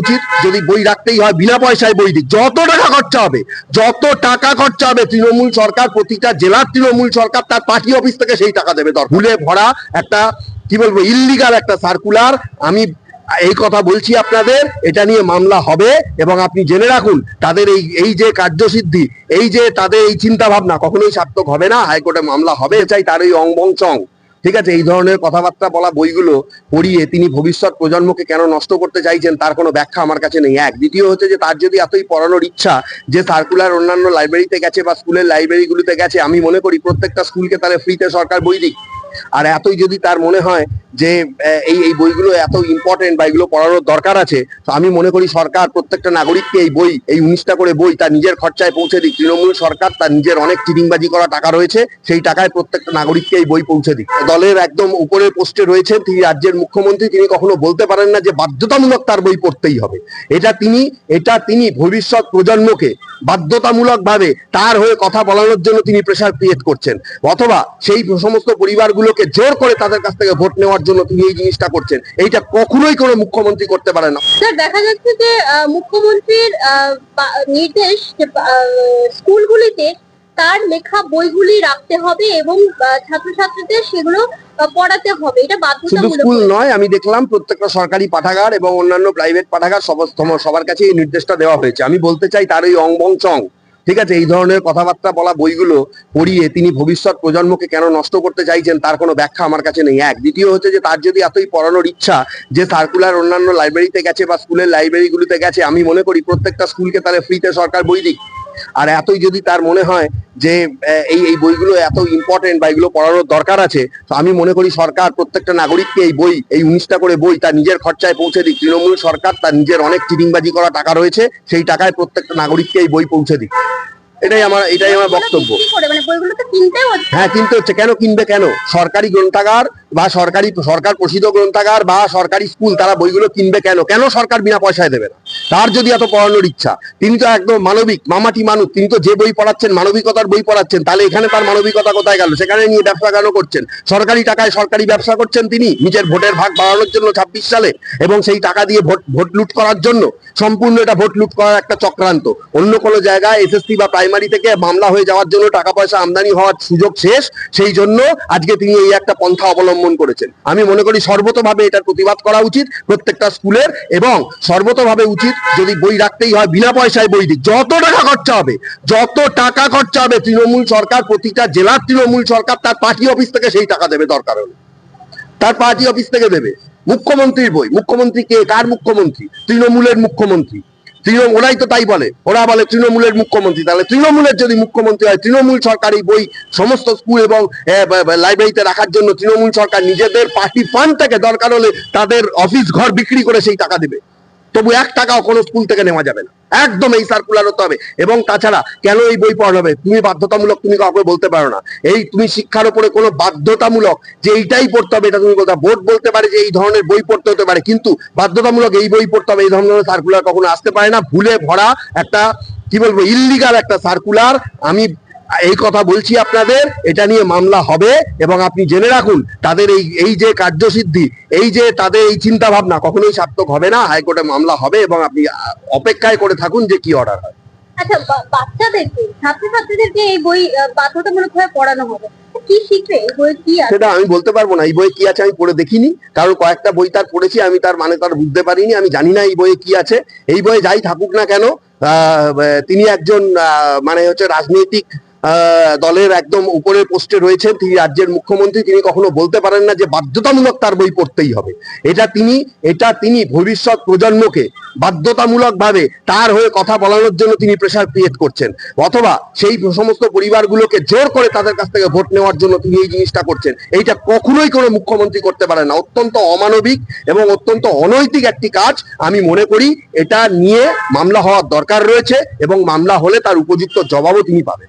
উচিত যদি বই রাখতেই হয়, বিনা পয়সায় বই দিক যত টাকা খরচা হবে, যত টাকা খরচা হবে তৃণমূল সরকার, প্রতিটা জেলার তৃণমূল সরকার তার পার্টি অফিস থেকে সেই টাকা দেবে। দর ভুলে ভরা একটা, কি বলব ইল্লিগাল একটা সার্কুলার আমি এই কথা বলছি আপনাদের, এটা নিয়ে মামলা হবে এবং আপনি জেনে রাখুন, তাদের এই এই যে কার্যসিদ্ধি, এই যে তাদের এই চিন্তা ভাবনা কখনোই সার্থক হবে না। হাইকোর্টে মামলা হবে চাই তার এই চং ঠিক আছে, এই ধরনের কথাবার্তা বলা বইগুলো পড়িয়ে তিনি ভবিষ্যৎ প্রজন্মকে কেন নষ্ট করতে চাইছেন তার কোনো ব্যাখ্যা আমার কাছে নেই। এক, দ্বিতীয় হচ্ছে যে তার যদি এতই পড়ানোর ইচ্ছা যে সার্কুলার অন্যান্য লাইব্রেরিতে গেছে বা স্কুলের লাইব্রেরিগুলোতে গেছে, আমি মনে করি প্রত্যেকটা স্কুলকে তাহলে ফ্রিতে সরকার বই দিক। আর এতই যদি তার মনে হয় যে এই এই বইগুলো এত ইম্পর্টেন্ট বা এগুলো পড়ানোর দরকার আছে, তো আমি মনে করি সরকার প্রত্যেকটা নাগরিককে এই বই, এই উনিশটা করে বই তার নিজের খরচায় পৌঁছে দিক। তৃণমূল সরকার তার নিজের অনেক চিটিংবাজি করা টাকা রয়েছে, সেই টাকায় প্রত্যেকটা নাগরিককে এই বই পৌঁছে দিক। দলের একদম উপরের পোস্টে রয়েছেন তিনি রাজ্যের মুখ্যমন্ত্রী, তিনি কখনো বলতে পারেন না যে বাধ্যতামূলক তার বই পড়তেই হবে। এটা তিনি এটা তিনি ভবিষ্যৎ প্রজন্মকে বাধ্যতামূলক ভাবে তার হয়ে কথা বলানোর জন্য তিনি প্রেসার ক্রিয়েট করছেন। অথবা সেই সমস্ত পরিবারগুলোকে জোর করে তাদের কাছ থেকে ভোট নেওয়ার জন্য তিনি এই জিনিসটা করছেন। এইটা কখনোই কোনো মুখ্যমন্ত্রী করতে পারে না। স্যার দেখা যাচ্ছে যে মুখ্যমন্ত্রীর নির্দেশ স্কুলগুলিতে তার লেখা বইগুলি রাখতে হবে এবং ছাত্রছাত্রীদের সেগুলো পড়াতে হবে। এটা শুধু বাধ্যতামূলক স্কুল নয় আমি দেখলাম প্রত্যেকটা সরকারি পাঠাগার এবং অন্যান্য প্রাইভেট পাঠাগার সবার কাছে এই নির্দেশটা দেওয়া হয়েছে। আমি বলতে চাই তার এই অংবং চং ঠিক আছে, এই ধরনের কথাবার্তা বলা বইগুলো পড়িয়ে তিনি ভবিষ্যৎ প্রজন্মকে কেন নষ্ট করতে চাইছেন তার কোনো ব্যাখ্যা আমার কাছে নেই। এক, দ্বিতীয় হচ্ছে যে তার যদি এতই পড়ানোর ইচ্ছা যে সার্কুলার অন্যান্য লাইব্রেরিতে গেছে বা স্কুলের লাইব্রেরিগুলোতে গেছে, আমি মনে করি প্রত্যেকটা স্কুলকে তাহলে ফ্রিতে সরকার বই দিক। আর এতই যদি তার মনে হয় যে এই এই বইগুলো এত ইম্পর্টেন্ট বা এগুলো পড়ানোর দরকার আছে, তো আমি মনে করি সরকার প্রত্যেকটা নাগরিককে এই বই, এই উনিশটা করে বই তার নিজের খরচায় পৌঁছে দিক। তৃণমূল সরকার তার নিজের অনেক চিটিংবাজি করা টাকা রয়েছে, সেই টাকায় প্রত্যেকটা নাগরিককে এই বই পৌঁছে দিক। এটাই আমার এটাই আমার বক্তব্য। মানে হ্যাঁ কিনতে হচ্ছে। কেন কিনবে কেন? সরকারি গ্রন্থাগার বা সরকারি, সরকার পোষিত গ্রন্থাগার বা সরকারি স্কুল, তারা বইগুলো কিনবে কেন? কেন সরকার বিনা পয়সায় দেবে না? তার যদি এত পড়ানোর ইচ্ছা, তিনি তো একদম মানবিক, মামাটি মানুষ, তিনি তো যে বই পড়াচ্ছেন, মানবিকতার বই পড়াচ্ছেন, তাহলে এখানে তার মানবিকতা কোথায় গেল? সেখানে নিয়ে ব্যবসা কেন করছেন? সরকারি টাকায় সরকারি ব্যবসা করছেন তিনি, নিজের ভোটের ভাগ বাড়ানোর জন্য ছাব্বিশ সালে, এবং সেই টাকা দিয়ে ভোট ভোট লুট করার জন্য, সম্পূর্ণ এটা ভোট লুট করার একটা চক্রান্ত। অন্য কোনো জায়গায় এসএসসি বা প্রাইমারি থেকে মামলা হয়ে যাওয়ার জন্য টাকা পয়সা আমদানি হওয়ার সুযোগ শেষ, সেই জন্য আজকে তিনি এই একটা পন্থা অবলম্বন করেছেন। আমি মনে করি সর্বতভাবে এটার প্রতিবাদ করা উচিত প্রত্যেকটা স্কুলের এবং সর্বতভাবে উচিত যদি বই রাখতেই হয়, বিনা পয়সায় বই দিক যত টাকা খরচা হবে, যত টাকা খরচা হবে, তৃণমূল সরকার, প্রতিটা জেলার তৃণমূল সরকার তার পার্টি অফিস থেকে সেই টাকা দেবে দরকার হলে। তার পার্টি অফিস থেকে দেবে। মুখ্যমন্ত্রীর বই। মুখ্যমন্ত্রী কে? কার মুখ্যমন্ত্রী? তৃণমূলের মুখ্যমন্ত্রী। তৃণমূল, ওরাই তো তাই বলে। ওরা বলে তৃণমূলের মুখ্যমন্ত্রী। তাহলে তৃণমূলের যদি মুখ্যমন্ত্রী হয়, তৃণমূল সরকার এই বই সমস্ত স্কুল এবং লাইব্রেরিতে রাখার জন্য তৃণমূল সরকার নিজেদের পার্টি ফান্ড থেকে দরকার হলে তাদের অফিস ঘর বিক্রি করে সেই টাকা দেবে। তবু এক টাকাও কোনো স্কুল থেকে নেওয়া যাবে না। একদম এই সার্কুলার হতে হবে। এবং তাছাড়া কেন এই বই পড়ানো হবে? তুমি বাধ্যতামূলক তুমি কাউকে বলতে পারো না। এই তুমি শিক্ষার উপরে কোনো বাধ্যতামূলক যে এইটাই পড়তে হবে, এটা তুমি বলতে বোর্ড বলতে পারে যে এই ধরনের বই পড়তে হতে পারে। কিন্তু বাধ্যতামূলক এই বই পড়তে হবে, এই ধরনের সার্কুলার কখনো আসতে পারে না। ভুলে ভরা একটা, কি বলব ইল্লিগাল একটা সার্কুলার আমি এই কথা বলছি আপনাদের এটা নিয়ে মামলা হবে এবং আপনি জেনে রাখুন তাদের এই এই যে কার্যসিদ্ধি এই যে তাদের এই চিন্তা ভাবনা কখনোই সার্থক হবে না হাইকোর্টে মামলা হবে এবং আপনি অপেক্ষায় করে থাকুন যে কি অর্ডার হয়। আচ্ছা বাচ্চাদেরকে ছাত্রছাত্রীদেরকে এই বই বাধ্যতামূলকভাবে পড়ানো হবে কি শিখবে? এই বই কি আছে? সেটা আমি বলতে পারব না এই বইয়ে কি আছে আমি পড়ে দেখিনি কারণ কয়েকটা বই তার পড়েছি আমি তার মানে তার বুঝতে পারিনি আমি জানি না এই বইয়ে কি আছে এই বইয়ে যাই থাকুক না কেন আহ, তিনি একজন আহ, মানে হচ্ছে রাজনৈতিক দলের একদম উপরে পোস্টে রয়েছেন তিনি রাজ্যের মুখ্যমন্ত্রী। তিনি কখনো বলতে পারেন না যে বাধ্যতামূলক তার বই পড়তেই হবে। এটা তিনি এটা তিনি ভবিষ্যৎ প্রজন্মকে বাধ্যতামূলক ভাবে তার হয়ে কথা বলানোর জন্য তিনি প্রেসার ক্রিয়েট করছেন। অথবা সেই সমস্ত পরিবারগুলোকে জোর করে তাদের কাছ থেকে ভোট নেওয়ার জন্য তিনি এই জিনিসটা করছেন। এইটা কখনোই কোনো মুখ্যমন্ত্রী করতে পারে না। অত্যন্ত অমানবিক এবং অত্যন্ত অনৈতিক একটি কাজ আমি মনে করি। এটা নিয়ে মামলা হওয়ার দরকার রয়েছে এবং মামলা হলে তার উপযুক্ত জবাবও তিনি পাবেন।